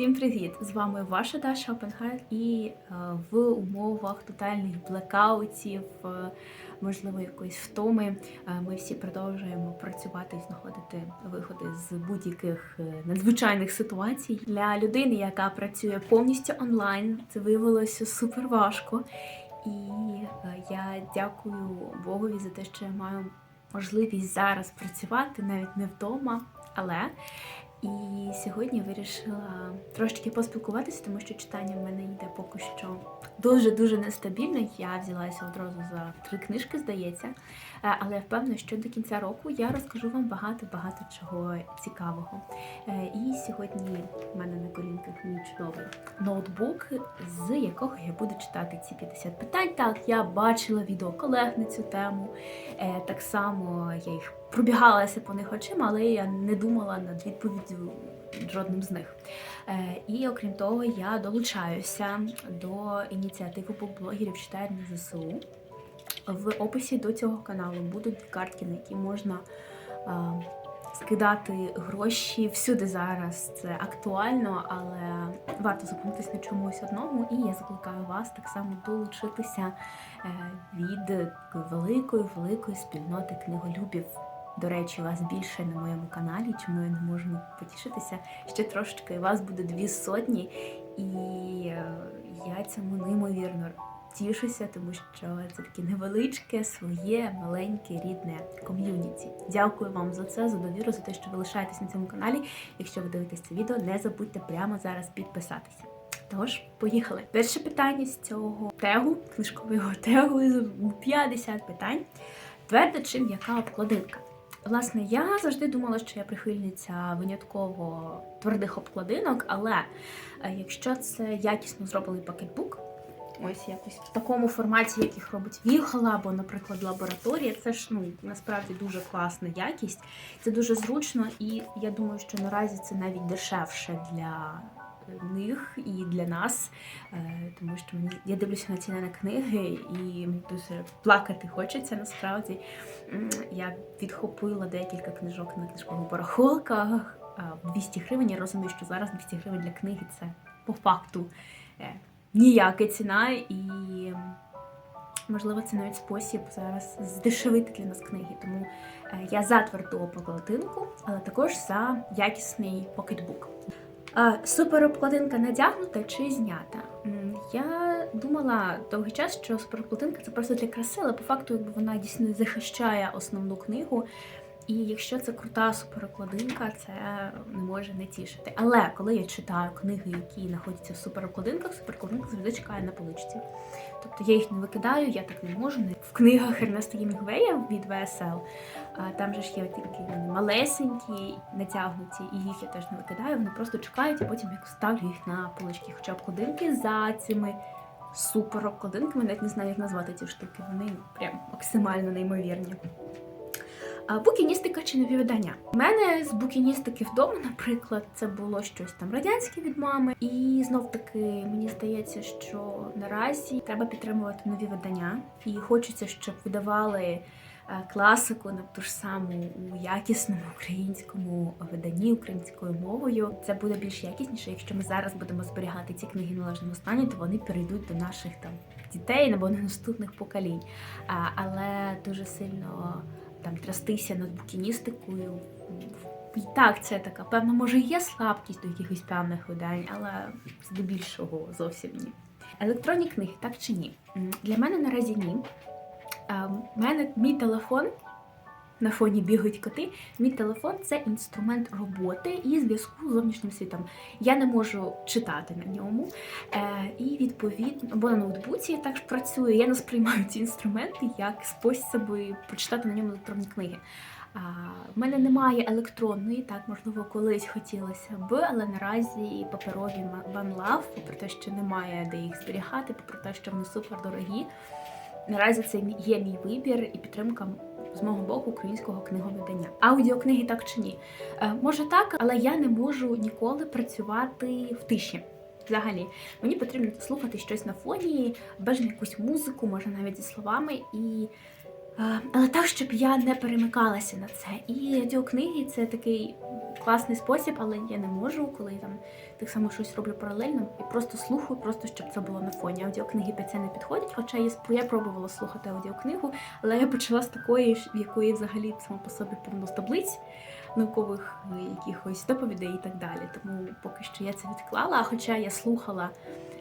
Всім привіт! З вами ваша Даша Опенхайт і е, в умовах тотальних блекаутів, е, можливо, якоїсь втоми. е, Ми всі продовжуємо працювати і знаходити виходи з будь-яких надзвичайних ситуацій. Для людини, яка працює повністю онлайн, це виявилося супер важко. І я дякую Богові за те, що я маю можливість зараз працювати навіть не вдома, але і сьогодні вирішила трошечки поспілкуватися, тому що читання в мене йде поки що дуже-дуже нестабільно. Я взялася одразу за три книжки, здається. Е, Але я впевнена, що до кінця року я розкажу вам багато-багато чого цікавого. Е, І сьогодні в мене на колінках мій чудовий ноутбук, з якого я буду читати ці 50 питань. Так, я бачила відео колег на цю тему. Е, Так само я їх пробігалася по них очима, але я не думала над відповіддю жодним з них. Е, І окрім того, я долучаюся до ініціативи блогерів читають на ЗСУ. В описі до цього каналу будуть картки, на які можна а, скидати гроші всюди зараз. Це актуально, але варто зупинитись на чомусь одному. І я закликаю вас так само долучитися е, від великої, великої спільноти книголюбів. До речі, вас більше на моєму каналі, чому я не можу потішитися. Ще трошечки вас буде дві сотні, і е, я цьому неймовірно тішуся, тому що це таке невеличке, своє, маленьке, рідне ком'юніті. Дякую вам за це, за довіру, за те, що ви лишаєтесь на цьому каналі. Якщо ви дивитесь це відео, не забудьте прямо зараз підписатися. Тож, поїхали. Перше питання з цього тегу, книжкового тегу з 50 питань. Твердо чи м'яка обкладинка? Власне, я завжди думала, що я прихильниця винятково твердих обкладинок, але е, якщо це якісно зроблений пакетбук, ось якось в такому форматі, як їх робить Віхола або, наприклад, лабораторія, це ж ну насправді дуже класна якість. Це дуже зручно, і я думаю, що наразі це навіть дешевше для них і для нас, Е, тому що мені я дивлюся на ціни на книги, і мені дуже плакати хочеться насправді. Я відхопила декілька книжок на книжкових барахолках 200 гривень. Я розумію, що зараз 200 гривень для книги це по факту е, ніяка ціна, і можливо це навіть спосіб зараз здешевити для нас книги. Тому е, я за тверду покладинку, але також за якісний покетбук. Суперобкладинка надягнута чи знята? Я думала довгий час, що суперобкладинка це просто для краси, але по факту якби вона дійсно захищає основну книгу. І якщо це крута суперокладинка, це не може не тішити. Але коли я читаю книги, які знаходяться в суперокладинках, суперокладинка завжди чекає на поличці. Тобто я їх не викидаю, я так не можу. В книгах Ернеста Гемінгвея від ВСЛ там же ж є такі малесенькі, натягнуті, і їх я теж не викидаю. Вони просто чекають, і потім я ставлю їх на полички. Хоча обкладинки за цими супер обкладинками, навіть не знаю, як назвати ці штуки. Вони прям максимально неймовірні. Букіністика чи нові видання? У мене з букіністики вдома, наприклад, це було щось там радянське від мами. І знов таки мені здається, що наразі треба підтримувати нові видання, і хочеться, щоб видавали е, класику на ту ж саму у якісному українському виданні українською мовою. Це буде більш якісніше. Якщо ми зараз будемо зберігати ці книги в належному стані, то вони перейдуть до наших там дітей або наступних поколінь. Але дуже сильно там трястися над букіністикою. І так, це така, певно, може, є слабкість до якихось певних видань, але здебільшого зовсім ні. Електронні книги, так чи ні? Для мене наразі ні. У мене мій телефон. На фоні бігають коти. Мій телефон це інструмент роботи і зв'язку з зовнішнім світом. Я не можу читати на ньому. Е, і відповідно, або на ноутбуці я також працюю. Я не сприймаю ці інструменти як способи прочитати на ньому електронні книги. А, в мене немає електронної, так можливо, колись хотілося б, але наразі паперові One Love, попри те, що немає де їх зберігати, попри те, що вони супер дорогі. Наразі це є мій вибір і підтримка з мого боку українського книговидання. Аудіокниги так чи ні? Е, може так, але я не можу ніколи працювати в тиші. Взагалі, мені потрібно слухати щось на фоні, бажано якусь музику, може навіть зі словами. І Але так, щоб я не перемикалася на це. І аудіокниги це такий класний спосіб, але я не можу, коли там так само щось роблю паралельно і просто слухаю, просто щоб це було на фоні. Аудіокниги під це не підходять. Хоча я, я пробувала слухати аудіокнигу, але я почала з такої, в якої взагалі само по собі повно таблиць наукових е, якихось доповідей і так далі. Тому поки що я це відклала. Хоча я слухала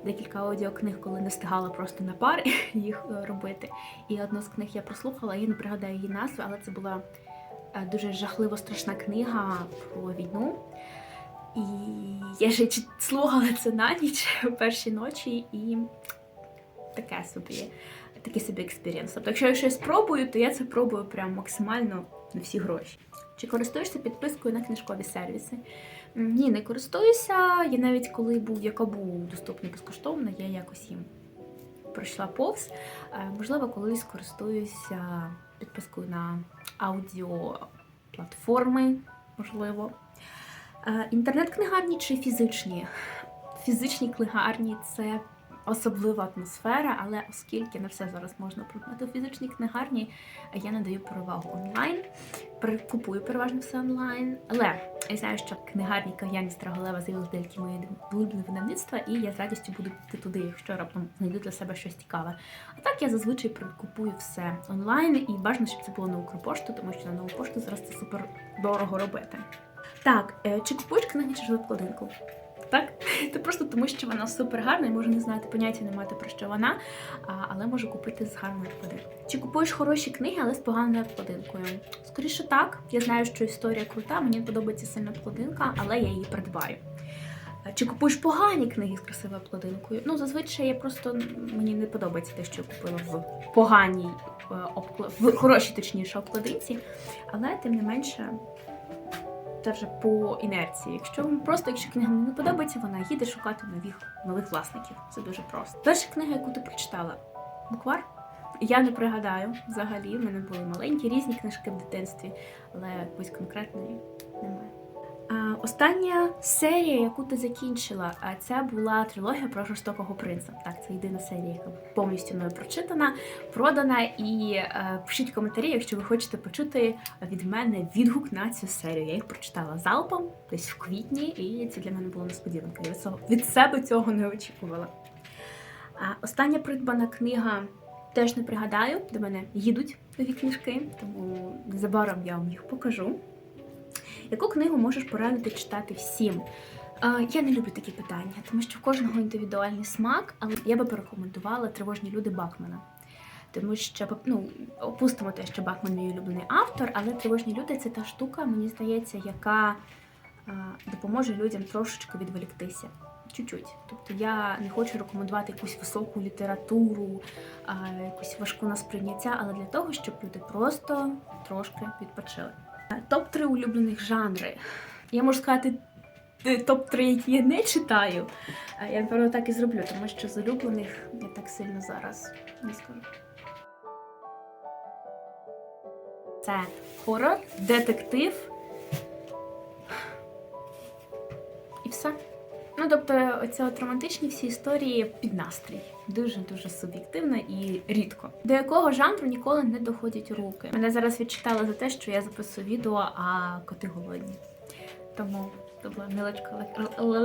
декілька аудіокниг, коли не встигала просто на пари їх е, робити. І одну з книг я прослухала, я не пригадаю її назви, але це була е, дуже жахливо страшна книга про війну. І я ще слухала це на ніч перші ночі, і таке собі, такий собі експірієнс. Тобто, якщо я щось пробую, то я це пробую прям максимально на всі гроші. Чи користуєшся підпискою на книжкові сервіси? Ні, не користуюся. Я навіть коли був, яка був доступний безкоштовно, я якось їм пройшла повз. Е, Можливо, колись користуюся підпискою на аудіоплатформи, можливо. Е, Інтернет-книгарні чи фізичні? Фізичні книгарні це особлива атмосфера, але оскільки не все зараз можна придбати у фізичній книгарні, я надаю перевагу онлайн. Купую переважно все онлайн. Але я знаю, що книгарні кав'ярні Строголева з'явилися деякі мої улюблені видавництва, і я з радістю буду йти туди, якщо раптом знайду для себе щось цікаве. А так я зазвичай купую все онлайн, і бажано, щоб це було на Укрпошту, тому що на нову пошту зараз це супер дорого робити. Так, е, чи купуєш книги через обкладинку? Так, це просто тому, що вона супер гарна, і можу не знати поняття не мати про що вона, але можу купити з гарною обкладинкою. Чи купуєш хороші книги, але з поганою обкладинкою? Скоріше так. Я знаю, що історія крута, мені подобається сильно обкладинка, але я її придбаю. Чи купуєш погані книги з красивою обкладинкою? Ну, зазвичай я просто мені не подобається те, що я купила в поганій е, в хорошій, точніше, обкладинці, але тим не менше. Це вже по інерції. Якщо вам просто, якщо книга не подобається, вона їде шукати нових нових власників. Це дуже просто. Перша книга, яку ти прочитала, буквар. Я не пригадаю взагалі. В мене були маленькі різні книжки в дитинстві, але якоїсь конкретної остання серія, яку ти закінчила, а це була трилогія про жорстокого принца. Так, це єдина серія, яка повністю мною прочитана, продана. І е, пишіть коментарі, якщо ви хочете почути від мене відгук на цю серію. Я їх прочитала залпом десь в квітні, і це для мене було несподіванка. Я від себе цього не очікувала. Остання придбана книга теж не пригадаю. До мене їдуть нові книжки, тому незабаром я вам їх покажу. Яку книгу можеш порадити читати всім? Я не люблю такі питання, тому що в кожного індивідуальний смак, але я би порекомендувала тривожні люди Бакмана. Тому що ну, опустимо те, що Бакман мій улюблений автор, але тривожні люди це та штука, мені здається, яка допоможе людям трошечки відволіктися. Чуть-чуть. Тобто я не хочу рекомендувати якусь високу літературу, якусь важку на сприйняття, але для того, щоб люди просто трошки відпочили. Топ-3 улюблених жанри. Я можу сказати е, топ-3, які я не читаю. Я, напевно, так і зроблю, тому що з улюблених я так сильно зараз не скажу. Це хорор, детектив. І все. Ну, тобто, оця от романтичні всі історії під настрій. Дуже-дуже суб'єктивно і рідко. До якого жанру ніколи не доходять руки. Мене зараз відчитали за те, що я записую відео, а коти голодні. Тому це була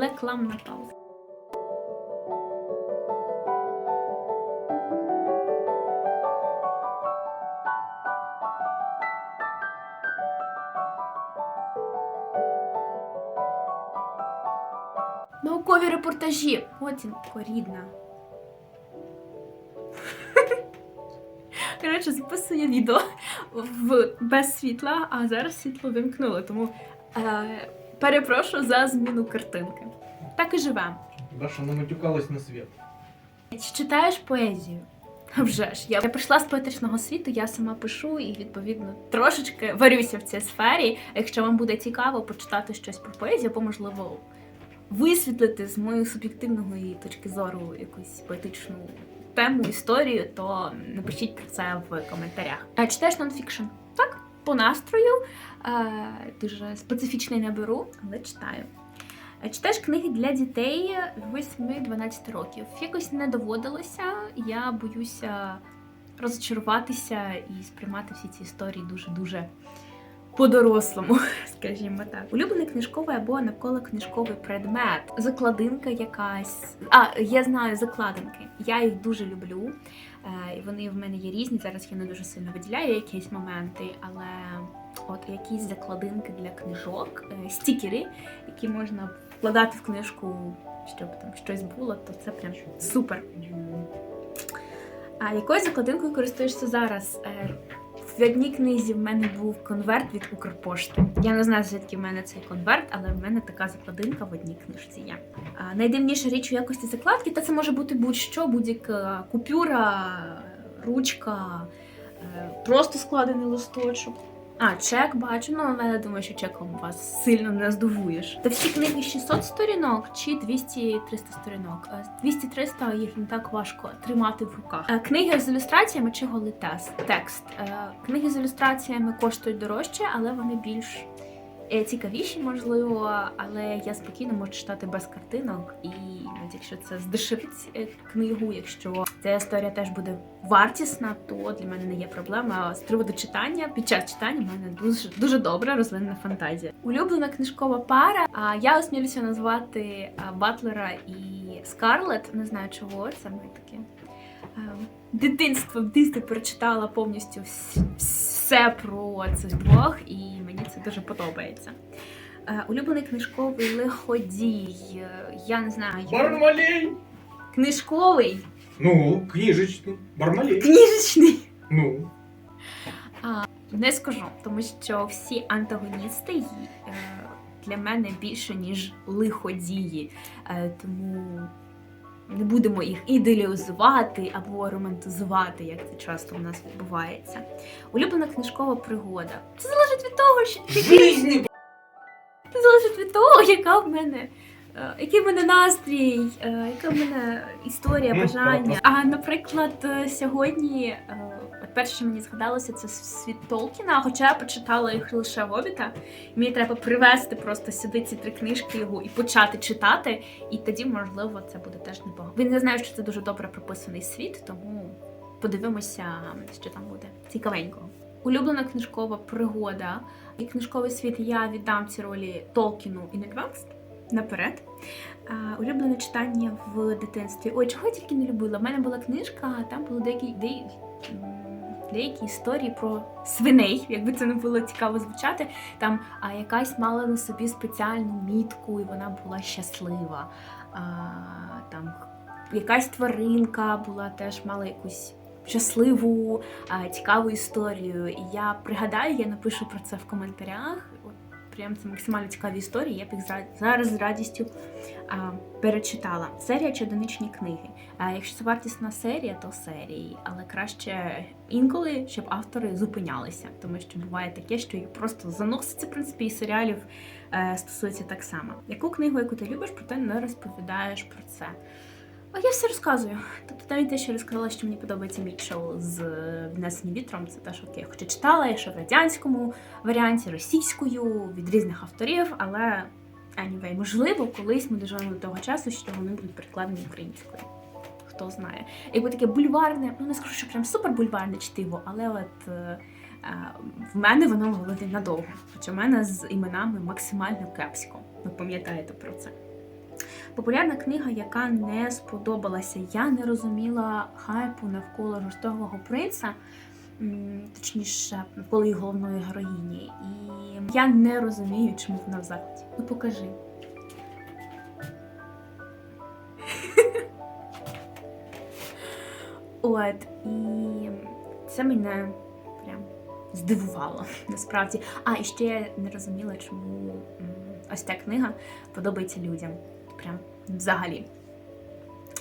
рекламна пауза. Репортажі. Оцінко рідна. Коротше, записую відео в, без світла, а зараз світло вимкнули, тому е, перепрошую за зміну картинки. Так і живемо. Даша наматюкалась на світ. Чи читаєш поезію? А Вже ж, я я прийшла з поетичного світу, я сама пишу і відповідно трошечки варюся в цій сфері. Якщо вам буде цікаво почитати щось про поезію, або можливо висвітлити з моєї суб'єктивної точки зору якусь поетичну тему, історію, то напишіть про це в коментарях. А читаєш нонфікшн? Так, по настрою. Е, дуже специфічний не беру, але читаю. Е, Читаєш книги для дітей 8-12 років. Якось не доводилося. Я боюся розчаруватися і сприймати всі ці історії дуже-дуже по-дорослому, скажімо так. Улюблений книжковий або навколо книжковий предмет, закладинка якась. А, я знаю закладинки. Я їх дуже люблю. Е, і вони в мене є різні. Зараз я не дуже сильно виділяю якісь моменти, але от якісь закладинки для книжок, е, стікери, які можна вкладати в книжку, щоб там щось було, то це прям супер. А якою закладинкою користуєшся зараз? В одній книзі в мене був конверт від Укрпошти. Я не знаю, звідки в мене цей конверт, але в мене така закладинка в одній книжці є. А найдивніша річ у якості закладки, та це може бути будь-що, будь-яка купюра, ручка, е, просто складений листочок. А, чек бачу, ну але я думаю, що чеком вас сильно не здивуєш. Та всі книги 600 сторінок чи 200-300 сторінок. Е, 200-300 їх не так важко тримати в руках. Е, Книги з ілюстраціями чи голитес. текст. Е, Книги з ілюстраціями коштують дорожче, але вони більш е, цікавіші, можливо, але я спокійно можу читати без картинок, і навіть якщо це здешевить е, книгу, якщо ця історія теж буде вартісна, то для мене не є проблема. З приводу читання під час читання в мене дуже дуже добра розвинена фантазія. Улюблена книжкова пара. А я осмілюся назвати Батлера і Скарлет. Не знаю чого, це моє таке. Дитинство в дитинстві перечитала повністю все про цих двох, і мені це дуже подобається. Е, Улюблений книжковий лиходій. Е, Я не знаю. Бармалей! Книжковий, Ну, книжечный. Бармалей. книжечний. Ну, Не скажу, тому що всі антагоністи е, для мене більше, ніж лиходії. Тому не будемо їх ідеалізувати або романтизувати, як це часто в нас відбувається. Улюблена книжкова пригода. Це залежить від того, що жизни. Того, яка в мене. е, Який в мене настрій, е, яка в мене історія, Ну, бажання. А наприклад, е, сьогодні перше, що мені згадалося, це світ Толкіна. Хоча я почитала їх лише Гобіта. Мені треба привезти просто сюди ці три книжки його і почати читати. І тоді, можливо, це буде теж непогано. Він не знає, що це дуже добре прописаний світ, тому подивимося, що там буде цікавенького. Улюблена книжкова пригода. І книжковий світ я віддам ці ролі Толкіну і Нельвекст наперед. А, улюблене читання в дитинстві. Ой, чого я тільки не любила. У мене була книжка, а там були деякі, деякі, деякі історії про свиней, якби це не було цікаво звучати. Там а, якась мала на собі спеціальну мітку, і вона була щаслива. А, там якась тваринка була теж мала якусь щасливу, цікаву історію. І я пригадаю, я напишу про це в коментарях. Прям це максимально цікаві історії. Я б їх зараз з радістю а, перечитала. Серія чи одиничні книги. А, якщо це вартісна серія, то серії, але краще інколи, щоб автори зупинялися, тому що буває таке, що їх просто заноситься, в принципі, і серіалів е, стосується так само. Яку книгу, яку ти любиш, проте не розповідаєш про це. А я все розказую. Тобто навіть те, що розказала, що мені подобається Мітчелл з е, «Внесені вітром, це те, що я хоча читала, я ще в радянському варіанті, російською, від різних авторів, але anyway, можливо, колись ми доживемо до того часу, що вони будуть перекладені українською. Хто знає. Якби таке бульварне, ну не скажу, що прям супер бульварне чтиво, але от. е, е, В мене воно в надовго, хоча в мене з іменами максимально кепсько. Ви пам'ятаєте про це. Популярна книга, яка не сподобалася. Я не розуміла хайпу навколо жорстокого принца, точніше, навколо її головної героїні. І я не розумію, чому вона в закладі. Ну покажи. От, і це мене прям здивувало насправді. А, і ще я не розуміла, чому ось ця книга подобається людям. Прям взагалі.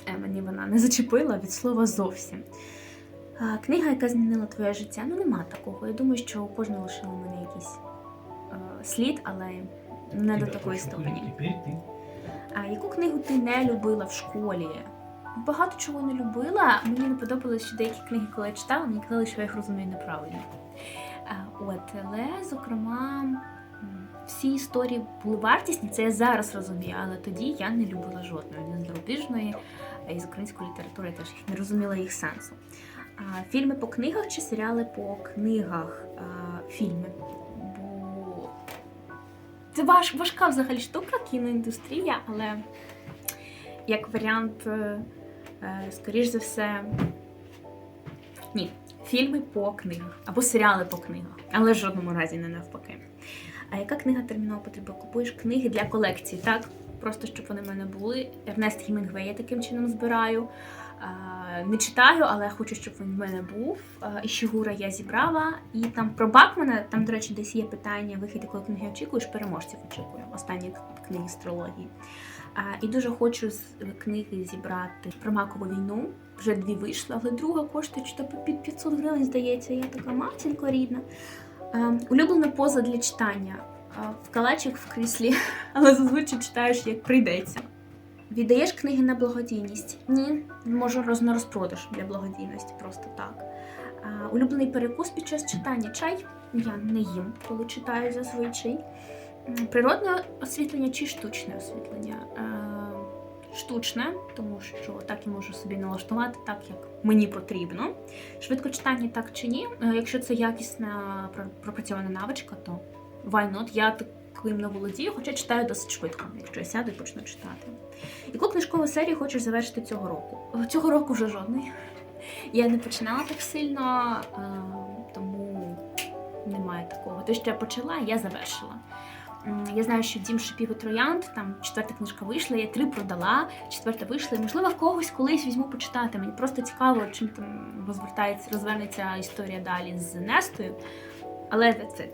Е, Мені вона не зачепила від слова зовсім. Книга, яка змінила твоє життя, ну нема такого. Я думаю, що у кожного лишила мене якийсь е, слід, але не до такої ступені. А яку книгу ти не любила в школі? Багато чого не любила. Мені не подобалось, що деякі книги, коли я читала, мені казали, що я їх розумію неправильно. От, але, зокрема, всі історії були вартісні, це я зараз розумію, але тоді я не любила жодної, ні з зарубіжної, а із української літератури я теж не розуміла їх сенсу. Фільми по книгах чи серіали по книгах? Фільми. Бо це важ, важка взагалі штука, кіноіндустрія, але як варіант, е, е, скоріш за все, ні, фільми по книгах або серіали по книгах, але в жодному разі не навпаки. А яка книга терміново потрібна? Купуєш книги для колекції, так? Просто щоб вони в мене були. Ернест Хімінгвей я таким чином збираю. Не читаю, але хочу, щоб він в мене був. І Щегура я зібрала. І там про Бакмана, там, до речі, десь є питання, вихід якої книги очікуєш, переможців очікую. Останні книги з трилогії. І дуже хочу з книги зібрати про макову війну. Вже дві вийшли, але друга коштує чи то під 500 гривень, здається. Я така матінко рідна. Е, Улюблена поза для читання. Е, В калачик в кріслі, але зазвичай читаєш як прийдеться. Віддаєш книги на благодійність? Ні, можу на розпродаж для благодійності, просто так. Е, Улюблений перекус під час читання чай. Я не їм, коли читаю зазвичай. Природне освітлення чи штучне освітлення? Штучне, тому що так я можу собі налаштувати так, як мені потрібно. Швидкочитання так чи ні. Е, Якщо це якісна пропрацьована навичка, то why not? Я таким не володію, хоча читаю досить швидко, якщо я сяду і почну читати. Яку книжкову серію хочеш завершити цього року? Цього року вже жодної. Я не починала так сильно, е, тому немає такого. Те, що я почала, я завершила. Я знаю, що Дім шипів і троянд, там четверта книжка вийшла, я три продала, четверта вийшла, і можливо в когось колись візьму почитати. Мені просто цікаво, чим там розвертається, розвернеться історія далі з Нестою. Але це,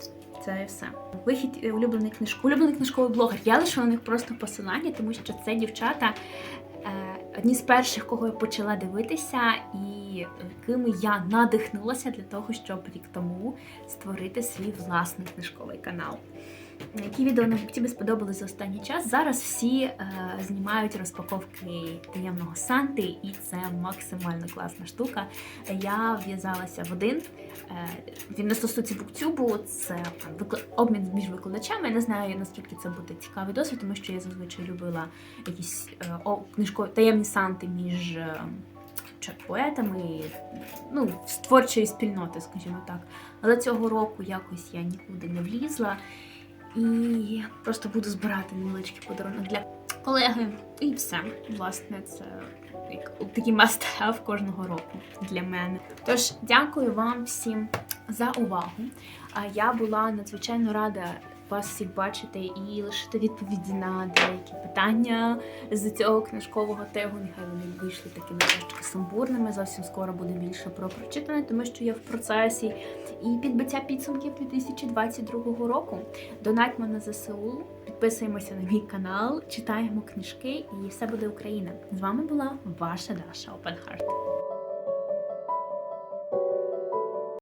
це все. Вихід е, улюблений книжку. Улюблений книжковий блогер. Я лише на них просто посилання, тому що це дівчата е, одні з перших, кого я почала дивитися, і якими я надихнулася для того, щоб рік тому створити свій власний книжковий канал. Які відео на тобі сподобались за останній час? Зараз всі е, знімають розпаковки таємного Санти, і це максимально класна штука. Я в'язалася в один. Е, він не стосується буктюбу, це там, викла- обмін між викладачами. Я не знаю наскільки це буде цікавий досвід, тому що я зазвичай любила якісь е, о, книжкові таємні санти між. е, чи поетами, ну, з творчої спільноти, скажімо так. Але цього року якось я нікуди не влізла. І просто буду збирати невеличкий подарунок для колеги. І все. Власне, це як такий have кожного року для мене. Тож, дякую вам всім за увагу. Я була надзвичайно рада вас всіх бачити і лишити відповіді на деякі питання з цього книжкового тегу. Нехай вони вийшли такими трошки сумбурними. Зовсім скоро буде більше про прочитане, тому що я в процесі. І підбиття підсумків 2022 року. Донатьмо на ЗСУ, підписуємося на мій канал, читаємо книжки, і все буде Україна. З вами була ваша Даша Опенхарт.